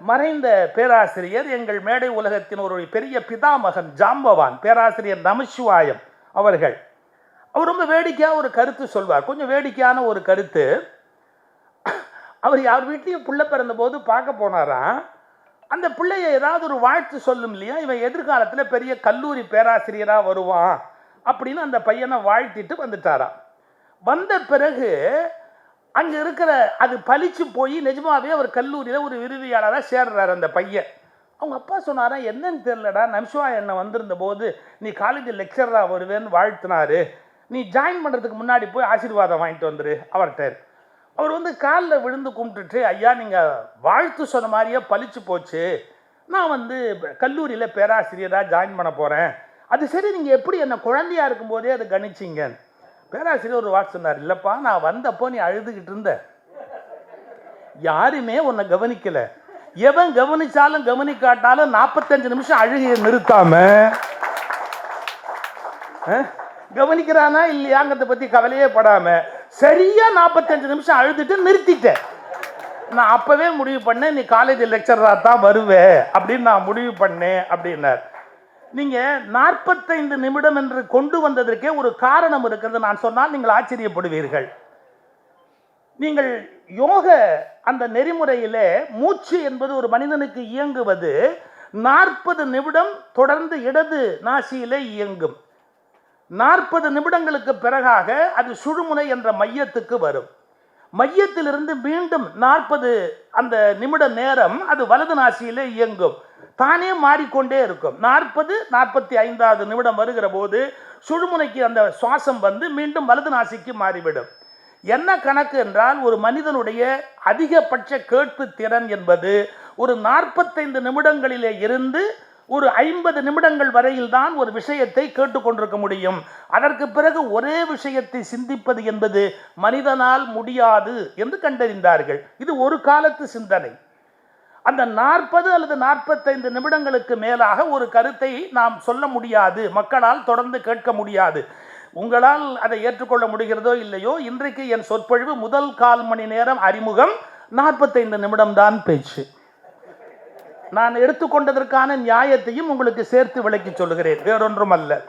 மறைந்த பேராசிரியர் எங்கள் மேடை உலகத்தின் ஒரு பெரிய பிதாமகன் ஜாம்பவான் பேராசிரியர் நமசிவாயம் அவர்கள். அவர் ரொம்ப வேடிக்கையாக ஒரு கருத்து சொல்வார். கொஞ்சம் வேடிக்கையான ஒரு கருத்து. அவர் யார் வீட்லேயும் பிள்ளை பிறந்தபோது பார்க்க போனாராம் அந்த பிள்ளையை ஏதாவது ஒரு வாழ்த்து சொல்லும் இல்லையா? இவன் எதிர்காலத்தில் பெரிய கல்லூரி பேராசிரியராக வருவான் அப்படின்னு அந்த பையனை வாழ்த்திட்டு வந்துட்டாராம். வந்த பிறகு அங்கே இருக்கிற அது பளிச்சு போய் நிஜமாவே அவர் கல்லூரியில் ஒரு விருதியாளராக சேர்றாரு அந்த பையன். அவங்க அப்பா சொன்னாரா என்னன்னு தெரிலடா நம்சுவா என்னை வந்திருந்த போது நீ காலேஜ் லெக்சராக வருவேன்னு வாழ்த்தினாரு. நீ ஜாயின் பண்ணுறதுக்கு முன்னாடி போய் ஆசீர்வாதம் வாங்கிட்டு வந்துரு அவர்கிட்ட அவர் வந்து காலில் விழுந்து கும்பிட்டுட்டு ஐயா நீங்கள் வாழ்த்து சொன்ன மாதிரியே பளிச்சு போச்சு. நான் வந்து கல்லூரியில் பேராசிரியராக ஜாயின் பண்ண போகிறேன் அது சரி நீங்கள் எப்படி என்னை குழந்தையா இருக்கும்போதே அதை கணிச்சிங்க பேராசிரியர் ஒரு வாட் சொன்னார் இல்லைப்பா நான் வந்தப்போ நீ அழுதுகிட்டு இருந்த. யாருமே உன்னை கவனிக்கல. எவன் கவனிச்சாலும் கவனிக்காட்டாலும் நாற்பத்தஞ்சு நிமிஷம் அழுகையை நிறுத்தாம கவனிக்கிறானா இல்லையாங்கிறத பத்தி கவலையே படாம சரியா நாற்பத்தஞ்சு நிமிஷம் அழுதுட்டு நிறுத்திட்டேன் நான் அப்பவே முடிவு பண்ணேன் நீ காலேஜ் லெக்சராக தான் வருவே அப்படின்னு நான் முடிவு பண்ணேன் அப்படின்னார். நீங்கள் நாற்பத்தைந்து நிமிடம் என்று கொண்டு வந்ததற்கே ஒரு காரணம் இருக்கிறது. நான் சொன்னால் நீங்கள் ஆச்சரியப்படுவீர்கள். நீங்கள் யோக அந்த நெறிமுறையிலே மூச்சு என்பது ஒரு மனிதனுக்கு இயங்குவது நாற்பது நிமிடம் தொடர்ந்து இடது நாசியிலே இயங்கும். நாற்பது நிமிடங்களுக்கு பிறகாக அது சுழுமுனை என்ற மையத்துக்கு வரும். மையத்திலிருந்து மீண்டும் நாற்பது அந்த நிமிட நேரம் அது வலது நாசியிலே இயங்கும். தானே மாறிக்கொண்டே இருக்கும். நாற்பது நாற்பத்தி ஐந்தாவது நிமிடம் வருகிற போது சுழுமுனைக்கு அந்த சுவாசம் வந்து மீண்டும் வலது நாசிக்கு மாறிவிடும். என்ன கணக்கு என்றால் ஒரு மனிதனுடைய அதிகபட்ச கேட்பு திறன் என்பது ஒரு நாற்பத்தைந்து நிமிடங்களிலே இருந்து ஒரு ஐம்பது நிமிடங்கள் வரையில் தான் ஒரு விஷயத்தை கேட்டுக்கொண்டிருக்க முடியும். அதற்கு பிறகு ஒரே விஷயத்தை சிந்திப்பது என்பது மனிதனால் முடியாது என்று கண்டறிந்தார்கள். இது ஒரு காலத்து சிந்தனை. அந்த நாற்பது அல்லது நாற்பத்தைந்து நிமிடங்களுக்கு மேலாக ஒரு கருத்தை நாம் சொல்ல முடியாது. மக்களால் தொடர்ந்து கேட்க முடியாது. உங்களால் அதை ஏற்றுக்கொள்ள முடிகிறதோ இல்லையோ இன்றைக்கு என் சொற்பொழிவு முதல் கால் மணி நேரம் அறிமுகம் நாற்பத்தைந்து நிமிடம்தான் பேச்சு. நான் எடுத்துக்கொண்டதற்கான நியாயத்தையும் உங்களுக்கு சேர்த்து விளக்கி சொல்லுகிறேன். வேறொன்றும் அல்ல